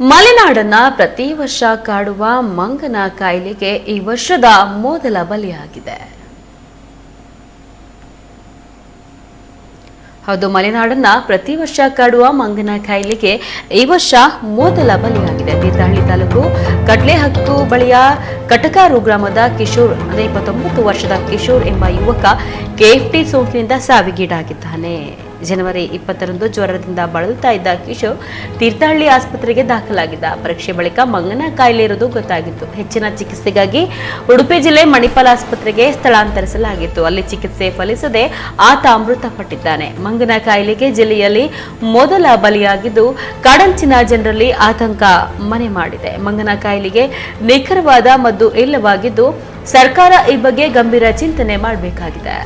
ಮಲೆನಾಡನ್ನ ಪ್ರತಿ ವರ್ಷ ಕಾಡುವ ಮಂಗನ ಕಾಯಿಲೆಗೆ ಈ ವರ್ಷದ ಮೊದಲ ಬಲಿಯಾಗಿದೆ. ಹೌದು, ಮಲೆನಾಡನ್ನ ಪ್ರತಿ ವರ್ಷ ಕಾಡುವ ಮಂಗನ ಕಾಯಿಲೆಗೆ ಈ ವರ್ಷ ಮೊದಲ ಬಲಿಯಾಗಿದೆ. ತೀರ್ಥಹಳ್ಳಿ ತಾಲೂಕು ಕಡ್ಲೆಹಕ್ಕು ಬಳಿಯ ಕಟಕಾರು ಗ್ರಾಮದ ಕಿಶೋರ್, ಅಂದರೆ ಇಪ್ಪತ್ತೊಂಬತ್ತು ವರ್ಷದ ಕಿಶೋರ್ ಎಂಬ ಯುವಕ ಕೆಎಫ್ಟಿ ಸೋಂಕಿನಿಂದ ಸಾವಿಗೀಡಾಗಿದ್ದಾನೆ. ಜನವರಿ ಇಪ್ಪತ್ತರಂದು ಜ್ವರದಿಂದ ಬಳಲುತ್ತಾ ಇದ್ದ ಕಿಶೋರ್ ತೀರ್ಥಹಳ್ಳಿ ಆಸ್ಪತ್ರೆಗೆ ದಾಖಲಾಗಿದ್ದ. ಪರೀಕ್ಷೆ ಬಳಿಕ ಮಂಗನ ಕಾಯಿಲೆ ಇರುವುದು ಗೊತ್ತಾಗಿತ್ತು. ಹೆಚ್ಚಿನ ಚಿಕಿತ್ಸೆಗಾಗಿ ಉಡುಪಿ ಜಿಲ್ಲೆ ಮಣಿಪಾಲ್ ಆಸ್ಪತ್ರೆಗೆ ಸ್ಥಳಾಂತರಿಸಲಾಗಿತ್ತು. ಅಲ್ಲಿ ಚಿಕಿತ್ಸೆ ಫಲಿಸದೆ ಆತ ಮೃತಪಟ್ಟಿದ್ದಾನೆ. ಮಂಗನ ಕಾಯಿಲೆಗೆ ಜಿಲ್ಲೆಯಲ್ಲಿ ಮೊದಲ ಬಲಿಯಾಗಿದ್ದು ಕಾಡಂಚಿನ ಜನರಲ್ಲಿ ಆತಂಕ ಮನೆ ಮಾಡಿದೆ. ಮಂಗನ ಕಾಯಿಲೆಗೆ ನಿಖರವಾದ ಮದ್ದು ಇಲ್ಲವಾಗಿದ್ದು ಸರ್ಕಾರ ಈ ಬಗ್ಗೆ ಗಂಭೀರ ಚಿಂತನೆ ಮಾಡಬೇಕಾಗಿದೆ.